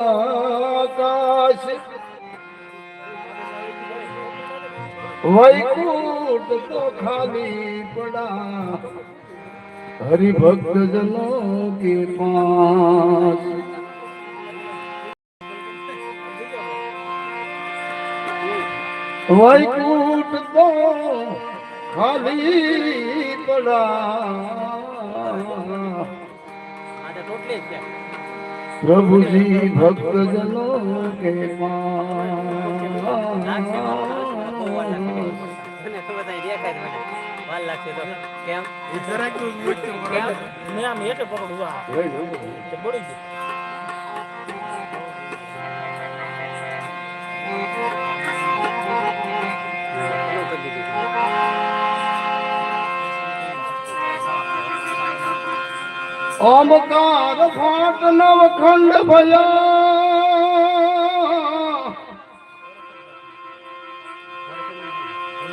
આકાશ. વૈકુટ તો ખાલી પડા. હરિભક્ત જનો કે પાસ. વૈકુટ તો ખાલી પડા. પ્રભુજી ભક્ત જનો કે કેમ? મેં આમ એટલે પકડું. બોલી ગયું. ઓમકાર ફાટ નવ ખંડ ભયા.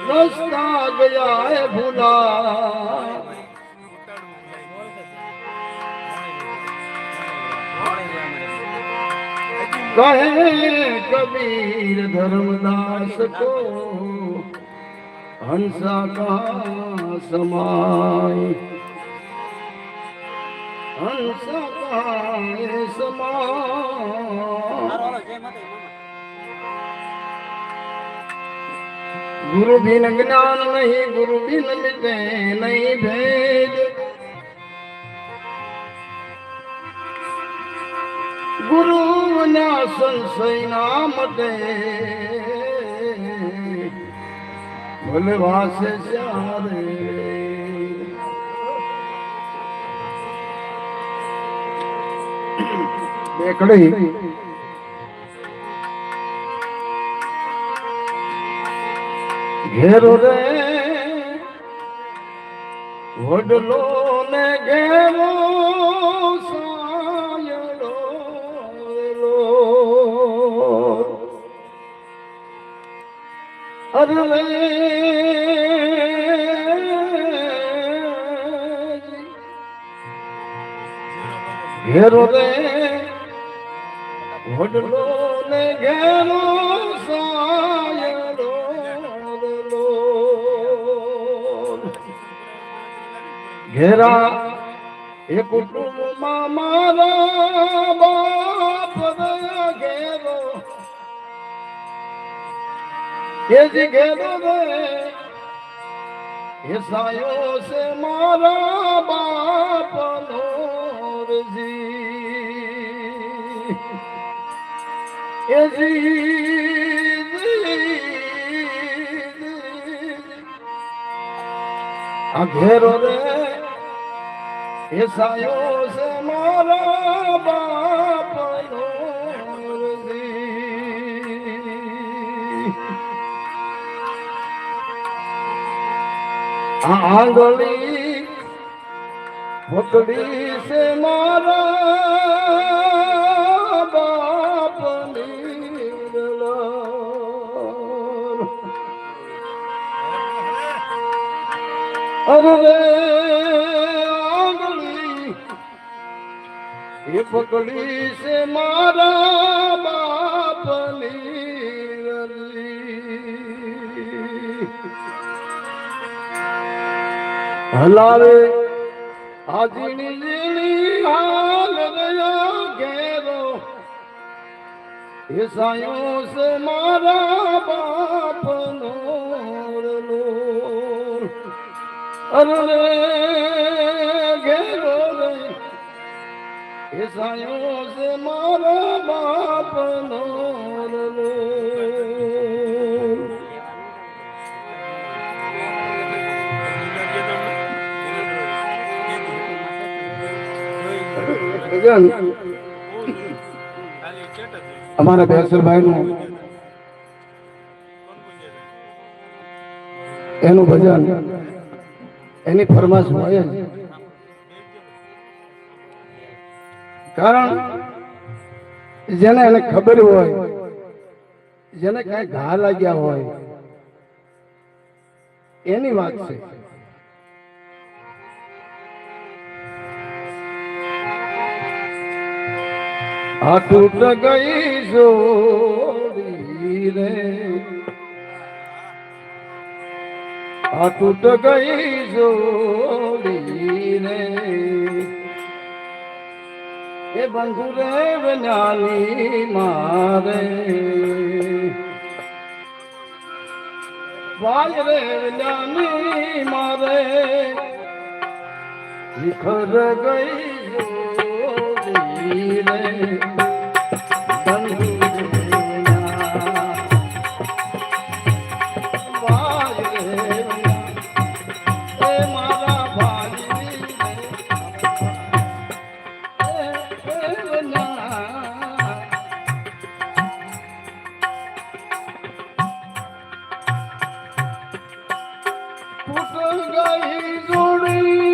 રસ્તા ગયા એ ભૂલા કહે કબીર ધર્મદાસ કો હંસા કા સમાય. હંસા ગુરુ બિન જ્ઞાન નહીં ગુરુ બિન મિટે નહીં ભેદ. ગુરુ ના સંશય ના મટે ભલે વાસે ચારે બેકડી ઘેરો રે વડલો ને ઘેરો ઘેરો રે. વડલો ને ઘેરો સાયડો લો ઘેરા એ કુટુંબમાં મારા બાપ ઘેરો. એ જ ઘેરો રે, એ સાયો છે મારા બાપ નો ઘેરો રે એ સાયો છે મારા બાપનો આંગળી પકડી છે મારા અરે રે આંગળી, એ પકડી છે મારા બાપની. હલાવે આજની લીલી હાલ રહ્યા ઘેરો એ સાયો છે મારા બાપનો અરે રે ઘેરો રે સાયો છે મારા બાપનો રલો ભજન અમારા બેસરભાઈ નું એનું ભજન એની ફરમાશ હોય કારણ જેને એને ખબર હોય, જેને કઈ ઘા લાગ્યા હોય, એની વાત છે. આ તૂટ ગઈ જોડી આ તૂટ ગઈ જોડી રે એ બંધુ રે જ્ઞાની મારે. વાલ રે જ્ઞાની મારે. વિખર ગઈ જોડી ફૂટ ગઈ જોડી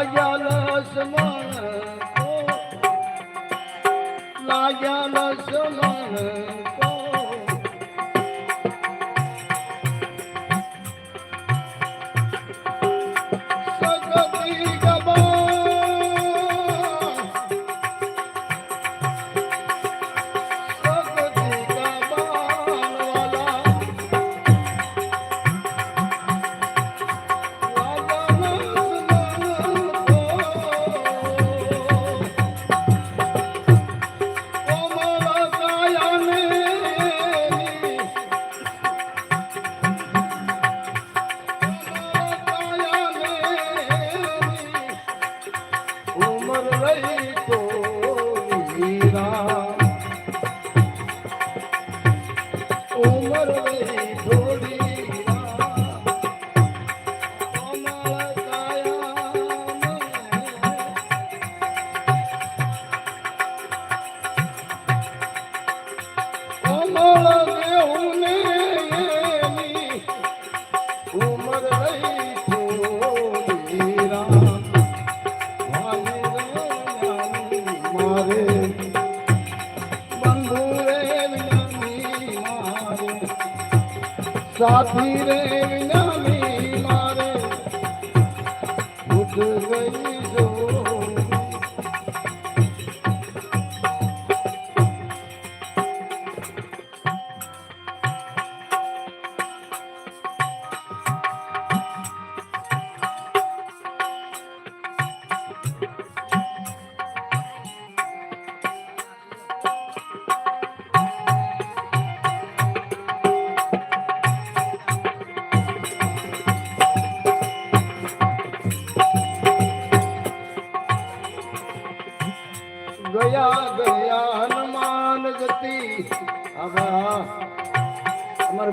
લાગ્યા લસમાન લાગ્યા લસમાન रही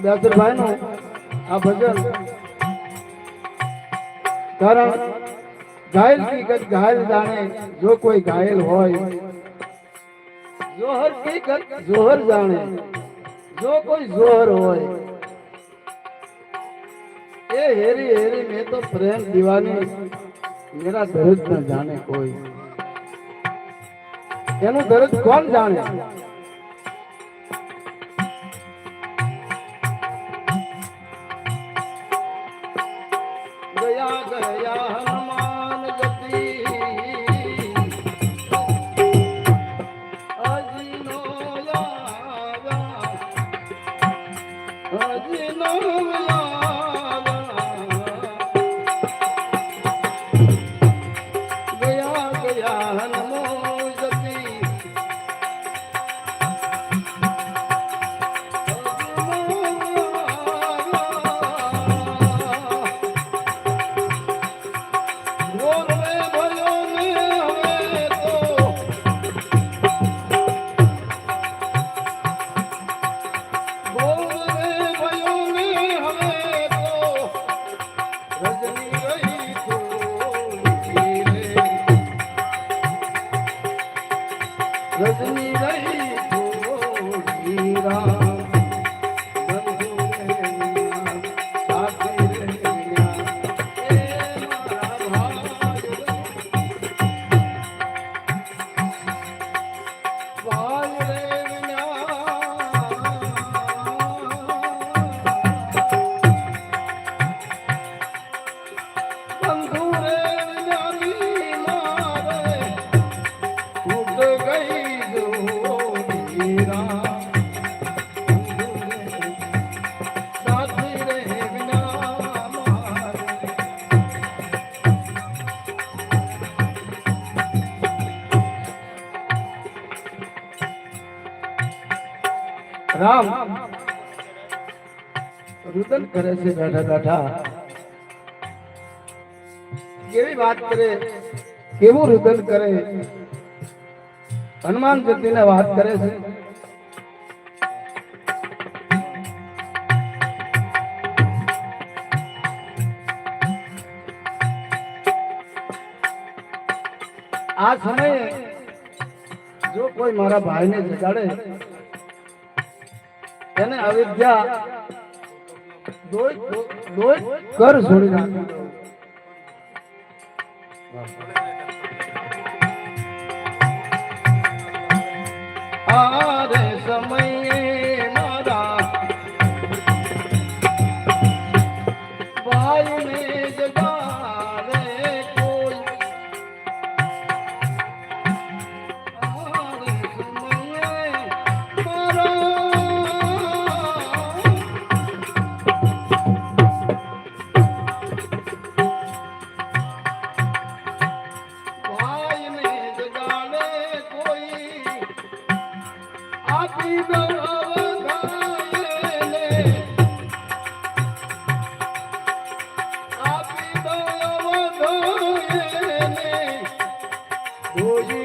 જાસરભાઈ નું આ ભજન. કારણ ઘાયલ હકીકત ઘાયલ જાણે, જો કોઈ ઘાયલ હોય, જોહર હકીકત જોહર જાણે, જો કોઈ જોહર હોય. એ હેરી હેરી મેં તો પ્રેમ દીવાની મેરા દર્દ ન જાણે કોઈ. એનું દર્દ કોણ જાણે? રામ. રુદન કરે છે બેઠા બેઠા કેવી વાત કરે? કેવું રુદન કરે? હનુમાન જતી વાત કરે છે. આ સમયે જો કોઈ મારા ભાઈને જગાડે એને અવિદ્યા કર છોડી નાખ્યો. આ Oh, you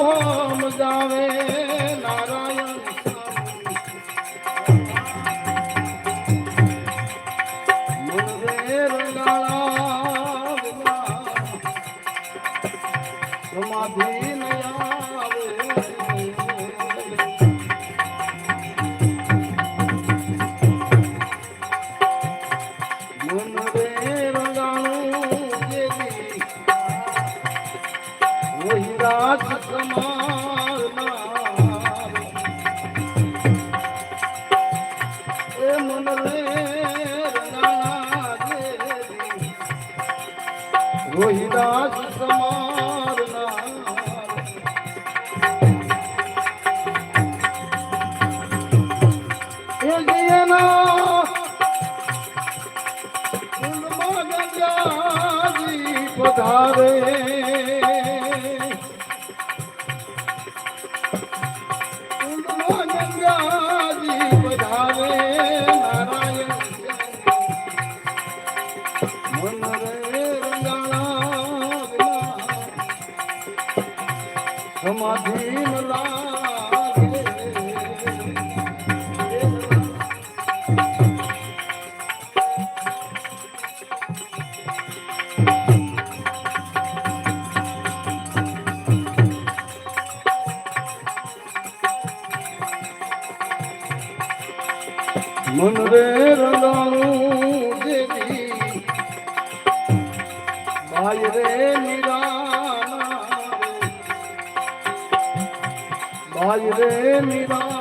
હોમ જાવે નારાયણ પધારે. ભાઈ રે નિરાના ભાઈ રે નિરાના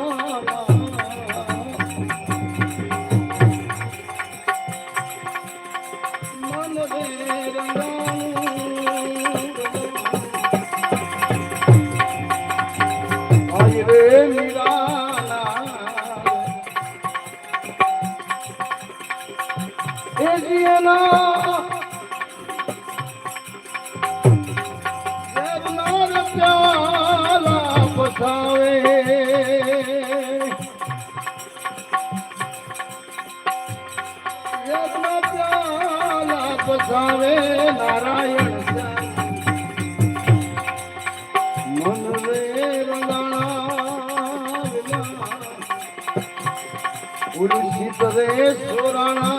ગુરુ શીતરે સોરણા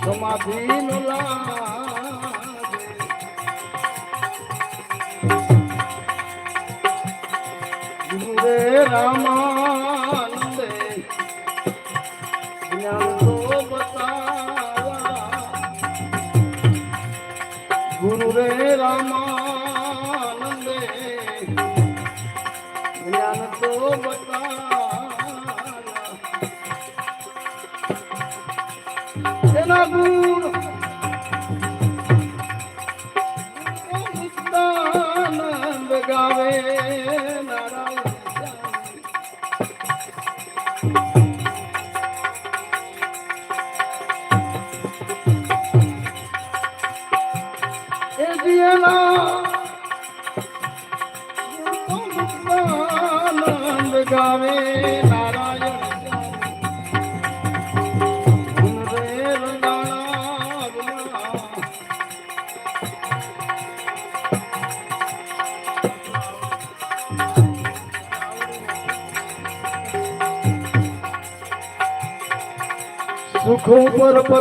સમાધિ નો લાગે રામા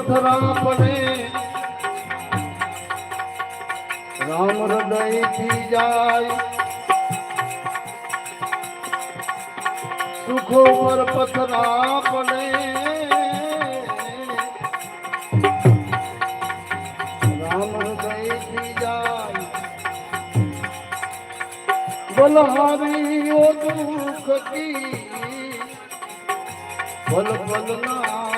પથરાપને રામ હૃદયથી જાય. સુખો પર પથરાપને રામ હૃદયથી જાય. બલહારી દુઃખ કી ભલ ભલ ના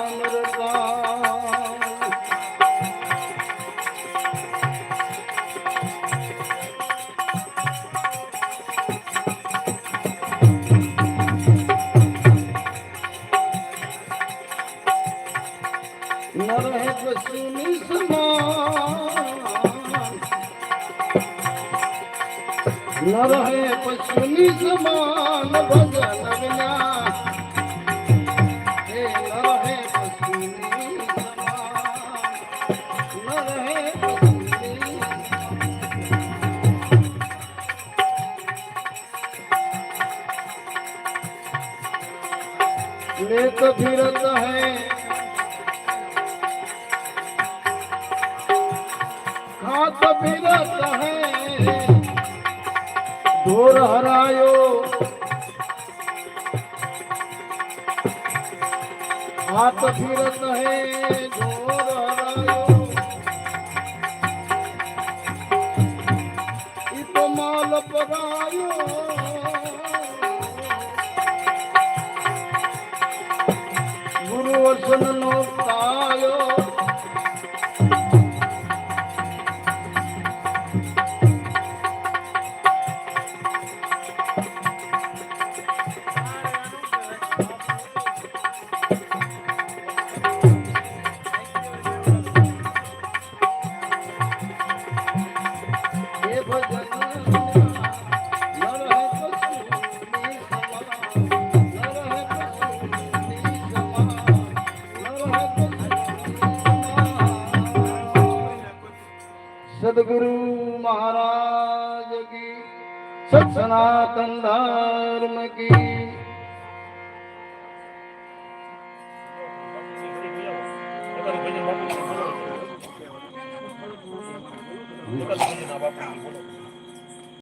રહે પશુની સમાન ભજન જ્ઞાન